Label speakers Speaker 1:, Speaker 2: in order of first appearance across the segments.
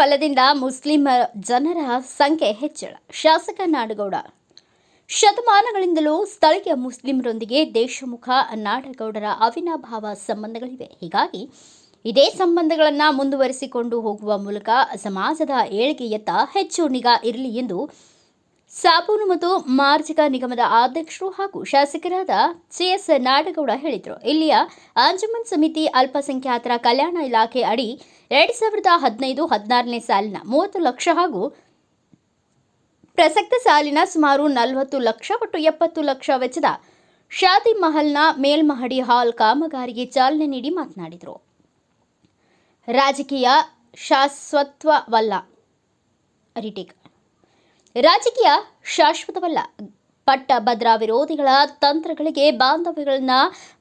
Speaker 1: ಫಲದಿಂದ Muslim ಜನರ ಸಂಖ್ಯೆ ಹೆಚ್ಚಳ. ಶಾಸಕ ನಾಡಗೌಡ. ಶತಮಾನಗಳಿಂದಲೂ ಸ್ಥಳೀಯ ಮುಸ್ಲಿಮರೊಂದಿಗೆ ದೇಶಮುಖ ನಾಡಗೌಡರ ಅವಿನಾಭಾವ ಸಂಬಂಧಗಳಿವೆ. ಹೀಗಾಗಿ ಇದೇ ಸಂಬಂಧಗಳನ್ನು ಮುಂದುವರಿಸಿಕೊಂಡು ಹೋಗುವ ಮೂಲಕ ಸಮಾಜದ ಏಳಿಗೆಯತ್ತ ಹೆಚ್ಚು ನಿಗಾ ಇರಲಿ ಎಂದು ಸಾಬೂನು ಮತ್ತು ಮಾರ್ಜಿಕ ನಿಗಮದ ಅಧ್ಯಕ್ಷರು ಹಾಗೂ ಶಾಸಕರಾದ ಸಿಎಸ್ ನಾಡಗೌಡ ಹೇಳಿದರು. ಇಲ್ಲಿಯ ಅಂಜುಮನ್ ಸಮಿತಿ ಅಲ್ಪಸಂಖ್ಯಾತರ ಕಲ್ಯಾಣ ಇಲಾಖೆ ಅಡಿ ಎರಡು ಸಾವಿರದ ಹದಿನೈದು ಹದಿನಾರನೇ ಸಾಲಿನ ಮೂವತ್ತು ಲಕ್ಷ ಹಾಗೂ ಪ್ರಸಕ್ತ ಸಾಲಿನ ಸುಮಾರು ನಲವತ್ತು ಲಕ್ಷ ಒಟ್ಟು ಎಪ್ಪತ್ತು ಲಕ್ಷ ವೆಚ್ಚದ ಶಾದಿ ಮಹಲ್ನ ಮೇಲ್ಮಹಡಿ ಹಾಲ್ ಕಾಮಗಾರಿಗೆ ಚಾಲನೆ ನೀಡಿ ಮಾತನಾಡಿದರು. ರಾಜಕೀಯ ಶಾಶ್ವತ್ವವಲ್ಲ. ರಿಟೇಕ್ ರಾಜಕೀಯ ಶಾಶ್ವತವಲ್ಲ. ಪಟ್ಟಭದ್ರ ವಿರೋಧಿಗಳ ತಂತ್ರಗಳಿಗೆ ಬಾಂಧವ್ಯಗಳನ್ನ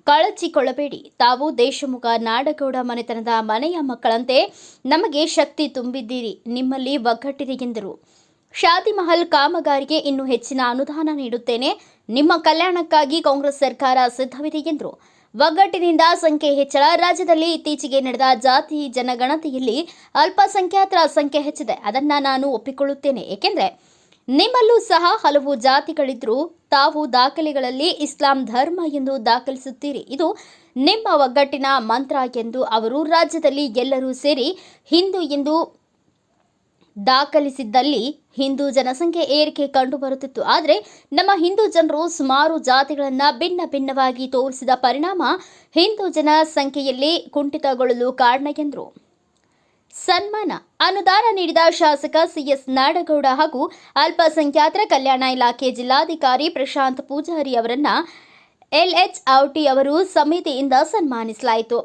Speaker 1: ಕಳಚಿಕೊಳ್ಳಬೇಡಿ. ತಾವು ದೇಶಮುಖ, ನಾಡಗೌಡ ಮನೆತನದ ಮನೆಯ ಮಕ್ಕಳಂತೆ ನಮಗೆ ಶಕ್ತಿ ತುಂಬಿದ್ದೀರಿ. ನಿಮ್ಮಲ್ಲಿ ಒಗ್ಗಟ್ಟಿದೆ ಎಂದರು. ಶಾದಿ ಮಹಲ್ ಕಾಮಗಾರಿಗೆ ಇನ್ನೂ ಹೆಚ್ಚಿನ ಅನುದಾನ ನೀಡುತ್ತೇನೆ. ನಿಮ್ಮ ಕಲ್ಯಾಣಕ್ಕಾಗಿ ಕಾಂಗ್ರೆಸ್ ಸರ್ಕಾರ ಸಿದ್ಧವಿದೆ ಎಂದರು. ಒಗ್ಗಟ್ಟಿನಿಂದ ಸಂಖ್ಯೆ ಹೆಚ್ಚಳ, ರಾಜ್ಯದಲ್ಲಿ ಇತ್ತೀಚೆಗೆ ನಡೆದ ಜಾತಿ ಜನಗಣತಿಯಲ್ಲಿ ಅಲ್ಪಸಂಖ್ಯಾತರ ಸಂಖ್ಯೆ ಹೆಚ್ಚಿದೆ. ಅದನ್ನ ನಾನು ಒಪ್ಪಿಕೊಳ್ಳುತ್ತೇನೆ. ಏಕೆಂದರೆ ನಿಮ್ಮಲ್ಲೂ ಸಹ ಹಲವು ಜಾತಿಗಳಿದ್ರೂ ತಾವು ದಾಖಲೆಗಳಲ್ಲಿ ಇಸ್ಲಾಂ ಧರ್ಮ ಎಂದು ದಾಖಲಿಸುತ್ತೀರಿ. ಇದು ನಿಮ್ಮ ಒಗ್ಗಟ್ಟಿನ ಮಂತ್ರ ಎಂದು ಅವರು ರಾಜ್ಯದಲ್ಲಿ ಎಲ್ಲರೂ ಸೇರಿ ಹಿಂದೂ ಎಂದು ದಾಖಲಿಸಿದ್ದಲ್ಲಿ ಹಿಂದೂ ಜನಸಂಖ್ಯೆ ಏರಿಕೆ ಕಂಡುಬರುತ್ತಿತ್ತು. ಆದರೆ ನಮ್ಮ ಹಿಂದೂ ಜನರು ಸುಮಾರು ಜಾತಿಗಳನ್ನು ಭಿನ್ನ ಭಿನ್ನವಾಗಿ ತೋರಿಸಿದ ಪರಿಣಾಮ ಹಿಂದೂ ಜನಸಂಖ್ಯೆಯಲ್ಲಿ ಕುಂಠಿತಗೊಳ್ಳಲು ಕಾರಣ ಎಂದರು. ಸನ್ಮಾನ, ಅನುದಾನ ನೀಡಿದ ಶಾಸಕ ಸಿಎಸ್ ನಾಡಗೌಡ ಹಾಗೂ ಅಲ್ಪಸಂಖ್ಯಾತರ ಕಲ್ಯಾಣ ಇಲಾಖೆ ಜಿಲ್ಲಾಧಿಕಾರಿ ಪ್ರಶಾಂತ್ ಪೂಜಾರಿ ಅವರನ್ನ ಎಲ್ಎಚ್ ಔಟಿ ಅವರು ಸಮಿತಿಯಿಂದ ಸನ್ಮಾನಿಸಲಾಯಿತು.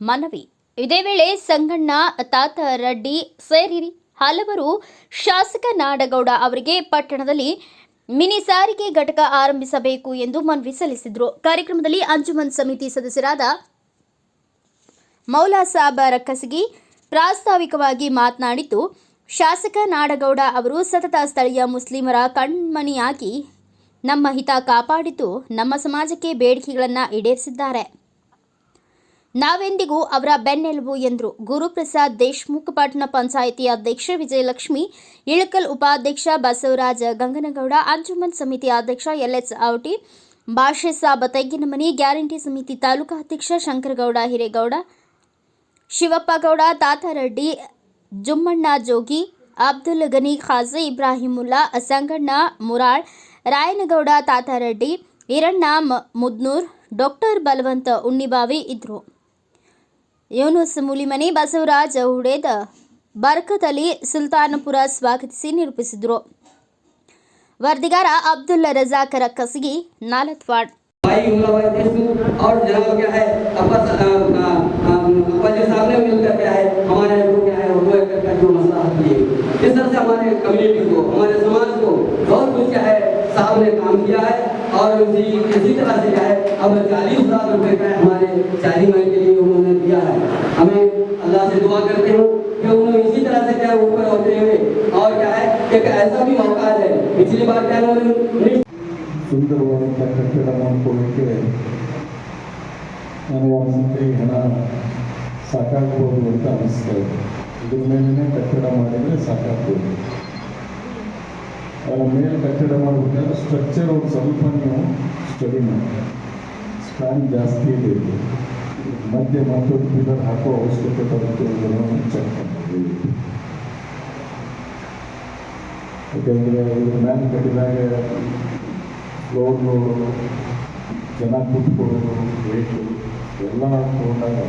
Speaker 1: ಮನವಿ, ಇದೇ ವೇಳೆ ಸಂಗಣ್ಣ ತಾತ ರೆಡ್ಡಿ ಸೇರಿ ಹಲವರು ಶಾಸಕ ನಾಡಗೌಡ ಅವರಿಗೆ ಪಟ್ಟಣದಲ್ಲಿ ಮಿನಿ ಸಾರಿಗೆ ಘಟಕ ಆರಂಭಿಸಬೇಕು ಎಂದು ಮನವಿ ಸಲ್ಲಿಸಿದರು. ಕಾರ್ಯಕ್ರಮದಲ್ಲಿ ಅಂಜುಮನ್ ಸಮಿತಿ ಸದಸ್ಯರಾದ ಮೌಲಾ ಖಸಗಿ ರಕ್ಕಸಗಿ ಪ್ರಾಸ್ತಾವಿಕವಾಗಿ ಮಾತನಾಡಿದ್ದು, ಶಾಸಕ ನಾಡಗೌಡ ಅವರು ಸತತ ಸ್ಥಳೀಯ ಮುಸ್ಲಿಮರ ಕಣ್ಮಣಿಯಾಗಿ ನಮ್ಮ ಹಿತ ಕಾಪಾಡಿದ್ದು, ನಮ್ಮ ಸಮಾಜಕ್ಕೆ ಬೇಡಿಕೆಗಳನ್ನು ಈಡೇರಿಸಿದ್ದಾರೆ. ನಾವೆಂದಿಗೂ ಅವರ ಬೆನ್ನೆಲುಬು ಎಂದರು. ಗುರುಪ್ರಸಾದ್ ದೇಶ್ಮುಖ್ ಪಟ್ಟಣ ಪಂಚಾಯಿತಿ ಅಧ್ಯಕ್ಷ ವಿಜಯಲಕ್ಷ್ಮಿ, ಇಳಕಲ್ ಉಪಾಧ್ಯಕ್ಷ ಬಸವರಾಜ ಗಂಗನಗೌಡ, ಅಂಜುಮನ್ ಸಮಿತಿ ಅಧ್ಯಕ್ಷ ಎಲ್ಎಚ್ ಔಟಿ, ಭಾಷೆ ಸಾಬ ತೆಗ್ಗಿನಮನಿ ಗ್ಯಾರಂಟಿ ಸಮಿತಿ ತಾಲೂಕಾ ಅಧ್ಯಕ್ಷ ಶಂಕರಗೌಡ ಹಿರೇಗೌಡ ಶಿವಪ್ಪ ಗೌಡ ತಾತಾರೆಡ್ಡಿ ಜುಮ್ಮಣ್ಣ ಜೋಗಿ ಅಬ್ದುಲ್ ಗನಿ ಖಾಜಿ ಇಬ್ರಾಹಿಮುಲ್ಲಾ ಸಂಗಣ್ಣ ಮುರಾಳ್ ರಾಯನಗೌಡ ತಾತಾರೆಡ್ಡಿ ಈರಣ್ಣ ಮ ಮುದ್ನೂರ್ ಡಾಕ್ಟರ್ ಬಲವಂತ ಉಣ್ಣಿಬಾವಿ ಇದ್ರು ಯೂನುಸ್ ಮುಲಿಮನಿ ಬಸವರಾಜ್ ಹುಡೇದ ಬರ್ಕತ್ ಅಲಿ ಸುಲ್ತಾನಪುರ ಸ್ವಾಗತಿಸಿ ನಿರೂಪಿಸಿದರು ವರದಿಗಾರ ಅಬ್ದುಲ್ ರಜಾಕ್ ರಕ್ಕಸಗಿ ನಾಲತ್ವಾಡ್
Speaker 2: भाई उमरा भाई देशमुख और जनाब क्या है कम्युनिटी को हमारे समाज को बहुत कुछ क्या है साहब ने काम किया है और इसी इसी तरह से क्या है अब चालीस हजार रुपये का हमारे शादी माई के लिए उन्होंने दिया है हमें अल्लाह से दुआ करते हो कि उन्होंने इसी तरह से क्या है ऊपर होते हुए और क्या है एक ऐसा भी मौका है पिछली बार क्या है उन्होंने
Speaker 3: ಸುಂದರವಾದಂಥ ಕಟ್ಟಡ ಮಾಡ್ಕೊಳ್ಳೋಕ್ಕೆ ನನಗೆ ಒಂದ್ಸತಿ ಹಣ ಸಾಕಾಗ್ಬೋದು ಅಂತ ಅನಿಸ್ತಾ ಇದೆ ಇದ್ರ ಮೇಲೇ ಕಟ್ಟಡ ಮಾಡಿದರೆ ಸಾಕಾಗ್ಬೋದು ಅದರ ಮೇಲೆ ಕಟ್ಟಡ ಸ್ಟ್ರಕ್ಚರ್ ಒಂದು ಸ್ವಲ್ಪ ನೀವು ಸ್ಟಡಿ ಮಾಡಿ ಸ್ಪ್ಯಾನ್ ಜಾಸ್ತಿ ಇದೆ ಇದು ಮಧ್ಯೆ ಮತ್ತೊಂದು ಪಿಲ್ಲರ್ ಹಾಕೋ ಅವಶ್ಯಕತೆ ಬರುತ್ತೆ ಅನ್ನೋದನ್ನು ಚೆಕ್ ಮಾಡಿ ಯಾಕೆಂದರೆ ಇದ್ರ ಮ್ಯಾನ್ ಕಟ್ಟಿದಾಗ ಫ್ಲೋರು ಜನ ಕೂತ್ಕೊಳ್ಳೋದು ರೇಟು ಎಲ್ಲ ತಗೊಂಡಾಗ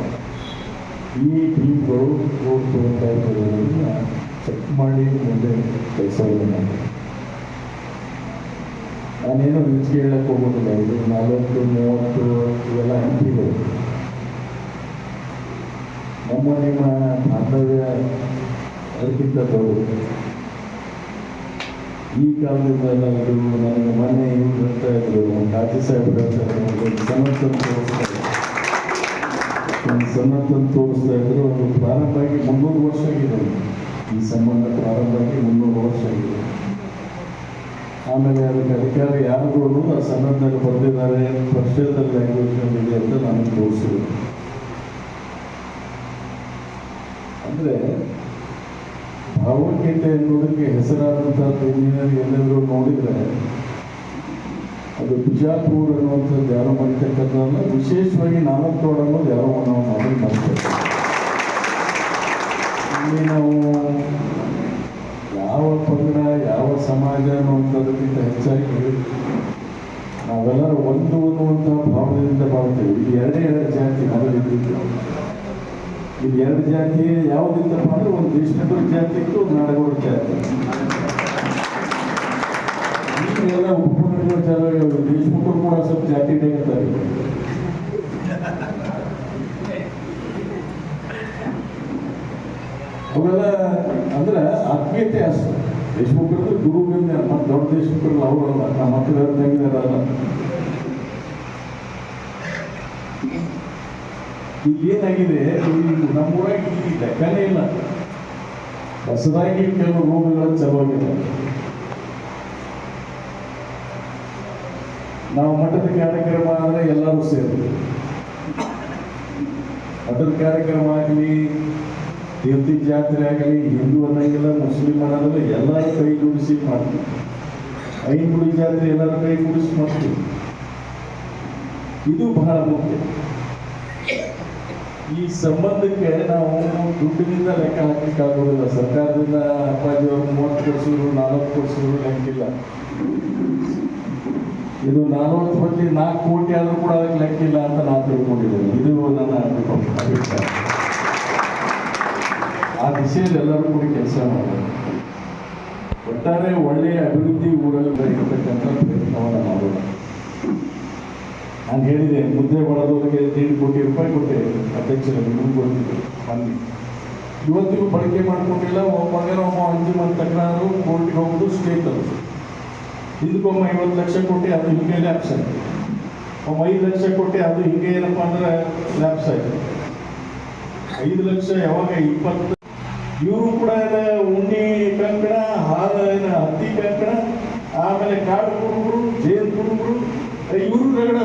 Speaker 3: ಈ ಟೀಮ್ಗಳು ರೋಡ್ ತಗೊಳ್ತಾ ಇರೋದನ್ನ ಚೆಕ್ ಮಾಡಿ ಮುಂದೆ ಕೆಲಸವನ್ನು ಮಾಡಿ ನಾನೇನು ರುಚಿಗೆ ಹೇಳಕ್ಕೆ ಹೋಗೋದಿಲ್ಲ, ಇದು ನಲವತ್ತು ಮೂವತ್ತು, ಇವೆಲ್ಲ ಹಂಪಿಗಳು ನಮ್ಮ ನಿಮ್ಮ ಬಾಂಧವ್ಯ ಅದಕ್ಕಿಂತ ದೊಡ್ಡದು. ಈ ಕಾಲದಿಂದ ಇದು ನನಗೆ ಮನೆ ಇವ್ರು ಬರ್ತಾ ಇದ್ರು ಕಾಜಿ ಸಾಹೇಬ್ ಹೇಳ್ತಾ ಇದ್ರು ಸಮರ್ಥನ ಸನ್ನತ್ತನ್ನು ತೋರಿಸ್ತಾ ಒಂದು ಸನ್ನತ್ತನ್ನು ತೋರಿಸ್ತಾ ಇದ್ರು ಅದು ಪ್ರಾರಂಭ ಆಗಿ ಮುನ್ನೂರು ವರ್ಷ ಆಗಿದೆ. ಈ ಸಂಬಂಧ ಪ್ರಾರಂಭ ಆಗಿ ಮುನ್ನೂರು ವರ್ಷ ಆಗಿದೆ. ಆಮೇಲೆ ಅದಕ್ಕೆ ಅಧಿಕಾರ ಯಾರು ಅನ್ನೋದು ಆ ಸನ್ನದ್ದಲ್ಲಿ ಬರೆದಿದ್ದಾರೆ ಪರ್ಷಿಯದಲ್ಲಿ ಲ್ಯಾಂಗ್ವೇಜ್ನಲ್ಲಿ ಇದೆ ಅಂತ ನಾನು ತೋರಿಸಿದೆ. ಅಂದರೆ ಭಾವಗೀತೆ ಅನ್ನೋದಕ್ಕೆ ಹೆಸರಾದಂಥದ್ದು ಇಂಜಿನಿಯರ್ ಎಲ್ಲರೂ ನೋಡಿದರೆ, ಅದು ಬಿಜಾಪುರ ಅನ್ನುವಂಥದ್ದು ಯಾರೋ ಮರಿತಕ್ಕಂಥದ್ದಲ್ಲ ವಿಶೇಷವಾಗಿ ನಾಲ್ಕೋಡ್ ಅನ್ನೋದು ಯಾರೋ ನಾವು ಮಾಡಿ ಮಾಡ್ತೇವೆ. ಇಲ್ಲಿ ನಾವು ಯಾವ ಪಂಗಡ ಯಾವ ಸಮಾಜ ಅನ್ನುವಂಥದ್ದಕ್ಕಿಂತ ಹೆಚ್ಚಾಗಿ ನಾವೆಲ್ಲರೂ ಒಂದು ಅನ್ನುವಂತಹ ಭಾವನೆಯಿಂದ ಬಾಳ್ತೇವೆ ಇಲ್ಲಿ ಎರಡೇ ಎರಡು ಜಾತಿ ಮೊದಲಿದ್ದು ಇಲ್ಲಿ ಎರಡು ಜಾತಿ ಯಾವುದಿತ್ತಪ್ಪ ಅಂದ್ರೆ ಒಂದು ವಿಷ್ಣುಗಳ ಜಾತಿ ಇತ್ತು ಒಂದು ನಾಡಗೌಡ ಜಾತಿ. ಈಗೆಲ್ಲ ಉಪಕರಣಗಳ ಜಾಗ ದೇಶಮುಖರು ಕೂಡ ಸ್ವಲ್ಪ ಜಾತಿ ತೆಗಿತಾರೆ ಅವೆಲ್ಲ ಅಂದ್ರೆ ಆತ್ಮೀಯತೆ ಅಷ್ಟು. ದೇಶಮುಖರದ್ದು ಗುರುವಿಂದ ಮತ್ತೆ ದೊಡ್ಡ ದೇಶಮುಖರಲ್ಲಿ ಅವರು ಅಲ್ಲ, ನಮ್ಮ ಮಕ್ಕಳು ತಂಗಿದಾರಲ್ಲ ಈಗ ಏನಾಗಿದೆ? ನಮ್ಮೂರಾಗ ಲೆಕ್ಕನೇ ಇಲ್ಲ. ಹೊಸದಾಗಿ ಕೆಲವು ರೋಗಗಳು ಆಗಿದೆ ನಾವು ಮಠದ ಕಾರ್ಯಕ್ರಮ ಆದರೆ ಎಲ್ಲರೂ ಸೇರಿ ಮಠದ ಕಾರ್ಯಕ್ರಮ ಆಗಲಿ ತೀರ್ಥಿ ಜಾತ್ರೆ ಆಗಲಿ ಹಿಂದೂ ಅನ್ನೋಂಗಿಲ್ಲ, ಮುಸ್ಲಿಂ ಅನ್ನೋದಿಲ್ಲ ಎಲ್ಲರೂ ಕೈ ಜೋಡಿಸಿ ಮಾಡ್ತೀವಿ. ಗುಡಿ ಜಾತ್ರೆ ಎಲ್ಲರೂ ಕೈ ಜೋಡಿಸಿ ಮಾಡ್ತೀವಿ. ಇದು ಬಹಳ ಮುಖ್ಯ. ಈ ಸಂಬಂಧಕ್ಕೆ ನಾವು ದುಡ್ಡಿನಿಂದ ಲೆಕ್ಕ ಹಾಕಲಿಕ್ಕೆ ಆಗೋದಿಲ್ಲ. ಸರ್ಕಾರದಿಂದ ಅಪ್ಪಾಜಿಯವರು ಮೂವತ್ತು ಕೊಡಿಸಿದ್ರು ನಾಲ್ಕು ಕೊಡಿಸಿದ್ರು ಲೆಕ್ಕಿಲ್ಲ ಇದು ನಲವತ್ತು ಬದಲಿ ನಾಲ್ಕು ಕೋಟಿ ಆದರೂ ಕೂಡ ಅದಕ್ಕೆ ಲೆಕ್ಕಿಲ್ಲ ಅಂತ ನಾನು ತಿಳ್ಕೊಂಡಿದ್ದೇನೆ. ಇದು ನನ್ನ ಅಭಿಪ್ರಾಯ. ಆ ದಿಶೆಯಲ್ಲಿ ಎಲ್ಲರೂ ಕೂಡ ಕೆಲಸ ಮಾಡಬೇಕು ಒಟ್ಟಾರೆ ಒಳ್ಳೆಯ ಅಭಿವೃದ್ಧಿ ಊರಲ್ಲಿ ಇರತಕ್ಕಂಥ ಪ್ರಯತ್ನವನ್ನು ಮಾಡೋಣ ನಾನು ಹೇಳಿದೆ ಮುದ್ದೆ ಬಳದವರಿಗೆ ದೇಡು ಕೋಟಿ ರೂಪಾಯಿ ಕೊಟ್ಟೆ ಅಧ್ಯಕ್ಷರು ನಿಮಗೂ ಕೊಡ್ತಿದ್ದೆ ಮೊನ್ನೆ ಇವತ್ತಿಗೂ ಬಳಕೆ ಮಾಡ್ಕೊಂಡಿಲ್ಲ, ಒಬ್ಬ ಮಗನ ಒಬ್ಬ ಅಂಜು ಮಂದಿ ತಕರಾರು ಕೋರ್ಟಿಗೆ ಹೋಗೋದು ಸ್ಟೇಟ್ ಅದು. ಇದಕ್ಕೊಮ್ಮ ಐವತ್ತು ಲಕ್ಷ ಕೊಟ್ಟು ಅದು ಹಿಂಗೆ ಲ್ಯಾಪ್ಸ್ ಆಯಿತು. ಒಮ್ಮೆ ಐದು ಲಕ್ಷ ಕೊಟ್ಟು ಅದು ಹಿಂಗೆ ಏನಪ್ಪ ಅಂದ್ರೆ ಲ್ಯಾಪ್ಸ್ ಆಯಿತು. ಐದು ಲಕ್ಷ ಯಾವಾಗ? ಇಪ್ಪತ್ತು ಇವರು ಕೂಡ ಉಂಡಿ ಕಂಕಣ, ಹಾಲ ಏನ ಹತ್ತಿ ಕಂಕಣ, ಆಮೇಲೆ ಕಾಡು ಕುರುಬರು, ಜೇನು ಕುರುಬರು ಇವರು ರಗಡ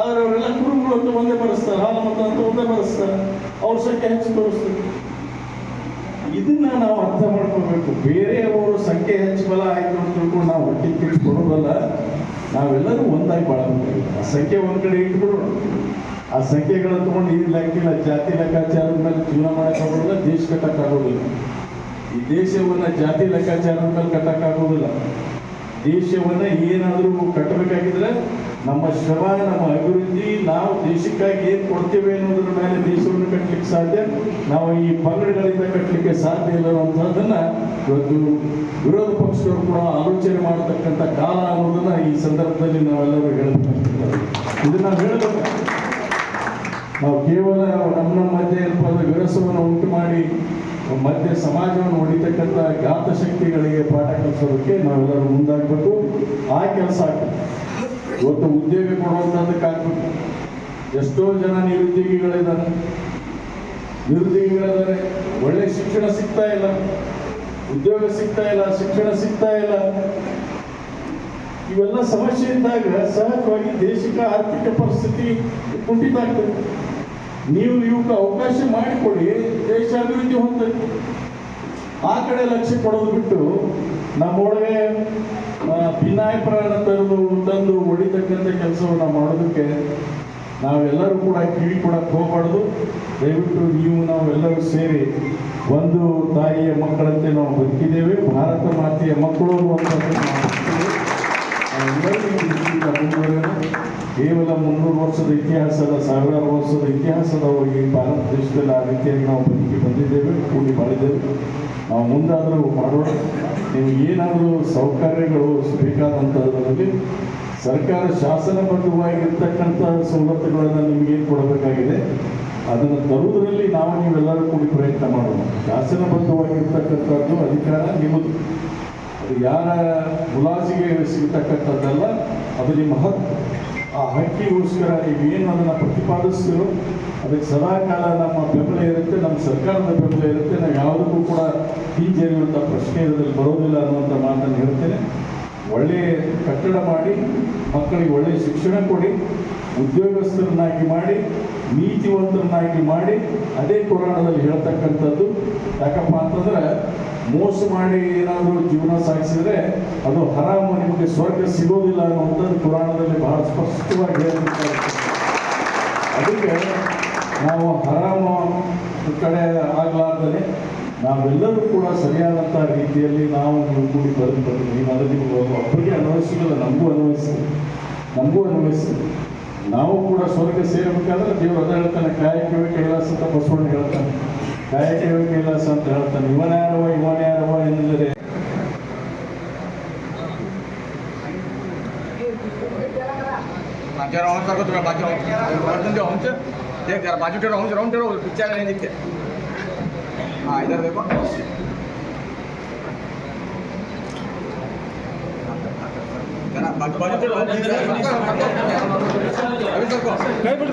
Speaker 3: ಆದ್ರೆ ಅವರೆಲ್ಲ ಕುರುಬರು ಅಂತ ಒಂದೇ ಬರೆಸ್ತಾರೆ ಹಾಲು ಮತ ಅಂತ ಒಂದೇ ಬರೆಸ್ತಾರೆ ಅವ್ರ ಸಂಖ್ಯೆ ಹೆಚ್ಚು ತೋರಿಸ್ತಾರೆ. ಇದನ್ನ ನಾವು ಅರ್ಥ ಮಾಡ್ಕೋಬೇಕು. ಬೇರೆಯವರು ಸಂಖ್ಯೆ ಹೆಚ್ಚು ಬಲ ಆಯ್ತು ಅಂತ ತಿಳ್ಕೊಂಡು ನಾವು ಹೊಟ್ಟೆ ಕಿಚ್ಚು ಕೊಡೋದಲ್ಲ, ನಾವೆಲ್ಲರೂ ಒಂದಾಗಿ ಬಾಳಬೇಕು ಆ ಸಂಖ್ಯೆ ಒಂದ್ ಕಡೆ ಇಟ್ಬಿಡೋಣ. ಆ ಸಂಖ್ಯೆಗಳನ್ನು ತಗೊಂಡು ಈ ಲೆಕ್ಕಿಲ್ಲ ಜಾತಿ ಲೆಕ್ಕಾಚಾರದ ಮೇಲೆ ಜೀವನ ಮಾಡೋಕ್ಕಾಗೋದಿಲ್ಲ ದೇಶ ಕಟ್ಟಕ್ಕಾಗೋದಿಲ್ಲ ಈ ದೇಶವನ್ನ ಜಾತಿ ಲೆಕ್ಕಾಚಾರದ ಮೇಲೆ ಕಟ್ಟಕ್ಕಾಗೋದಿಲ್ಲ ದೇಶವನ್ನ ಏನಾದರೂ ಕಟ್ಟಬೇಕಾಗಿದ್ರೆ ನಮ್ಮ ಶ್ರಮ, ನಮ್ಮ ಅಭಿವೃದ್ಧಿ, ನಾವು ದೇಶಕ್ಕಾಗಿ ಏನು ಕೊಡ್ತೇವೆ ಅನ್ನೋದ್ರ ಮೇಲೆ ದೇಶವನ್ನು ಕಟ್ಟಲಿಕ್ಕೆ ಸಾಧ್ಯ. ನಾವು ಈ ಪಂಗಡಗಳಿಂದ ಕಟ್ಟಲಿಕ್ಕೆ ಸಾಧ್ಯ ಇಲ್ಲ ಅನ್ನೋದನ್ನ ಇವತ್ತು ವಿರೋಧ ಪಕ್ಷದವರು ಕೂಡ ಆಲೋಚನೆ ಮಾಡತಕ್ಕಂಥ ಕಾಲ ಅನ್ನೋದನ್ನ ಈ ಸಂದರ್ಭದಲ್ಲಿ ನಾವೆಲ್ಲರೂ ಹೇಳಬೇಕಾಗ್ತದೆ. ಇದನ್ನ ಹೇಳಬೇಕು. ನಾವು ಕೇವಲ ನಮ್ಮ ನಮ್ಮ ಮಧ್ಯೆ ವಿರಸವನ್ನು ಉಂಟು ಮಾಡಿ ಮಧ್ಯೆ ಸಮಾಜವನ್ನು ಹೊಡಿತಕ್ಕಂಥ ಘಾತ ಶಕ್ತಿಗಳಿಗೆ ಪಾಠ ಕಲಿಸೋದಕ್ಕೆ ನಾವೆಲ್ಲರೂ ಮುಂದಾಗಬೇಕು. ಆ ಕೆಲಸ ಆಗ್ತದೆ ಇವತ್ತು ಉದ್ಯೋಗ ಕೊಡುವಂಥದ್ದಕ್ಕಾಗಬೇಕು ಎಷ್ಟೋ ಜನ ನಿರುದ್ಯೋಗಿಗಳಿದ್ದಾರೆ. ನಿರುದ್ಯೋಗಿಗಳಿದ್ದಾರೆ ಒಳ್ಳೆ ಶಿಕ್ಷಣ ಸಿಗ್ತಾ ಇಲ್ಲ. ಉದ್ಯೋಗ ಸಿಗ್ತಾ ಇಲ್ಲ, ಶಿಕ್ಷಣ ಸಿಗ್ತಾ ಇಲ್ಲ. ಇವೆಲ್ಲ ಸಮಸ್ಯೆ ಇದ್ದಾಗ ಸಹಜವಾಗಿ ದೇಶಕ್ಕೆ ಆರ್ಥಿಕ ಪರಿಸ್ಥಿತಿ ಕುಂಠಿತ ಆಗ್ತದೆ. ನೀವು ಇವಕ್ಕೆ ಅವಕಾಶ ಮಾಡಿಕೊಡಿ ದೇಶ ಅಭಿವೃದ್ಧಿ ಹೊಂದಿದೆ ಆ ಕಡೆ ಲಕ್ಷ್ಯ ಕೊಡೋದು ಬಿಟ್ಟು ನಮ್ಮೊಳಗೆ ಆ, ಭಿನ್ನಾಭಿಪ್ರಾಯನ ತರದು ತಂದು ಹೊಡಿತಕ್ಕಂಥ ಕೆಲಸವನ್ನ ಮಾಡೋದಕ್ಕೆ ನಾವೆಲ್ಲರೂ ಕೂಡ ಕಿವಿ ಕೊಡಕ್ಕೆ ಹೋಗಬಾರ್ದು. ದಯವಿಟ್ಟು ನೀವು ನಾವೆಲ್ಲರೂ ಸೇರಿ ಒಂದು ತಾಯಿಯ ಮಕ್ಕಳಂತೆ ನಾವು ಬದುಕಿದ್ದೇವೆ. ಭಾರತ ಮಾತೆಯ ಮಕ್ಕಳು ಅನ್ನುವಂಥದ್ದು ಕೇವಲ ಮುನ್ನೂರು ವರ್ಷದ ಇತಿಹಾಸದ, ಸಾವಿರಾರು ವರ್ಷದ ಇತಿಹಾಸದ ಈ ಭಾರತ ದೇಶದಲ್ಲಿ ಆ ರೀತಿಯಾಗಿ ನಾವು ಬದುಕಿ ಬಂದಿದ್ದೇವೆ, ಕೂಡಿ ಮಾಡಿದ್ದೇವೆ ನಾವು ಮುಂದಾದರೂ ಮಾಡೋಣ. ನೀವು ಏನಾದರೂ ಸೌಕರ್ಯಗಳು ಬೇಕಾದಂಥದ್ರಲ್ಲಿ ಸರ್ಕಾರ ಶಾಸನಬದ್ಧವಾಗಿರ್ತಕ್ಕಂಥ ಸವಲತ್ತುಗಳನ್ನು ನಿಮಗೇನು ಕೊಡಬೇಕಾಗಿದೆ? ಅದನ್ನು ತರುವುದರಲ್ಲಿ ನಾವು ನೀವೆಲ್ಲರೂ ಕೂಡಿ ಪ್ರಯತ್ನ ಮಾಡೋಣ. ಶಾಸನಬದ್ಧವಾಗಿರ್ತಕ್ಕಂಥದ್ದು ಅಧಿಕಾರ ನಿಮ್ಮದು. ಯಾರ ಮುಲಾಜಿಗೆ ಸಿಗ್ತಕ್ಕಂಥದ್ದಲ್ಲ, ಅದು ನಿಮ್ಮ ಹಕ್ಕು. ಆ ಹಕ್ಕಿಗೋಸ್ಕರ ನೀವೇನು ಅದನ್ನು ಪ್ರತಿಪಾದಿಸ್ತೀರೋ, ಅದಕ್ಕೆ ಸದಾಕಾಲ ನಮ್ಮ ಬೆಂಬಲ ಇರುತ್ತೆ, ನಮ್ಮ ಸರ್ಕಾರದ ಬೆಂಬಲ ಇರುತ್ತೆ. ನಾವು ಯಾವುದಕ್ಕೂ ಕೂಡ ಹಿಂಜರಿಯುವಂಥ ಪ್ರಶ್ನೆ ಇದರಲ್ಲಿ ಬರೋದಿಲ್ಲ ಅನ್ನುವಂಥ ಮಾತನ್ನು ಹೇಳ್ತೇನೆ. ಒಳ್ಳೆಯ ಕಟ್ಟಡ ಮಾಡಿ, ಮಕ್ಕಳಿಗೆ ಒಳ್ಳೆಯ ಶಿಕ್ಷಣ ಕೊಡಿ, ಉದ್ಯೋಗಸ್ಥರನ್ನಾಗಿ ಮಾಡಿ, ನೀತಿವಂತರನ್ನಾಗಿ ಮಾಡಿ, ಅದೇ ಪುರಾಣದಲ್ಲಿ ಹೇಳ್ತಕ್ಕಂಥದ್ದು. ಯಾಕಪ್ಪ ಅಂತಂದ್ರೆ ಮೋಸ ಮಾಡಿ ಏನಾದರೂ ಜೀವನ ಸಾಗಿಸಿದ್ರೆ ಅದು ಹರಾಮು ನಿಮಗೆ ಸ್ವರ್ಗ ಸಿಗೋದಿಲ್ಲ ಅನ್ನುವಂಥದ್ದು ಪುರಾಣದಲ್ಲಿ ಬಹಳ ಸ್ಪಷ್ಟವಾಗಿ ಹೇಳಿರ್ತಾರೆ ಅದಕ್ಕೆ ನಾವು ಹರಾಮ ಕಡೆ ಆಗಲಾರ್ದೇ ನಾವೆಲ್ಲರೂ ಕೂಡ ಸರಿಯಾದಂಥ ರೀತಿಯಲ್ಲಿ ನಾವು ಕೂಡಿ ನೀವು ಅದು ನಿಮಗೆ ಒಬ್ಬರಿಗೆ ಅನ್ವಯಿಸಿಲ್ಲ, ನಮಗೂ ಅನ್ವಯಿಸ್ತದೆ ನಮಗೂ ಅನ್ವಯಿಸ್ತದೆ ನಾವು ಕೂಡ ಸ್ವರ್ಗ ಸೇರಬೇಕಾದ್ರೆ ದೇವರು ಅದ ಹೇಳ್ತಾನೆ, ಕಾಯಕವೇ ಕೈಲಾಸ ಅಂತ ಬಸವಣ್ಣ ಹೇಳ್ತಾನೆ. ದಯಚೇವಿಕೆಲ್ಲ ಅಂತ ಹೇಳ್ತಾನೆ ಇವನ್ಯಾರವ ಇವನ್ಯಾರವ
Speaker 4: ಎನ್ನುವುದೇ ಬಾಜಾರ ಅವನ್ ತರ್ಕೋತೀರ ಬಾಜಾರ ಬರ್ತಿದ್ದೆ ಅವನ್ಸ ಬಾಜು ಟೇರೋ ಅವನ್ಸ ರೌಂಡ್ ಟೇರೋ ಪಿಚ್ಚರ್ ಏನಿಕ್ಕೆ ಹಾಂ ಇದಾರ ಬೇಕು ಕೈ ಬಿಡಿ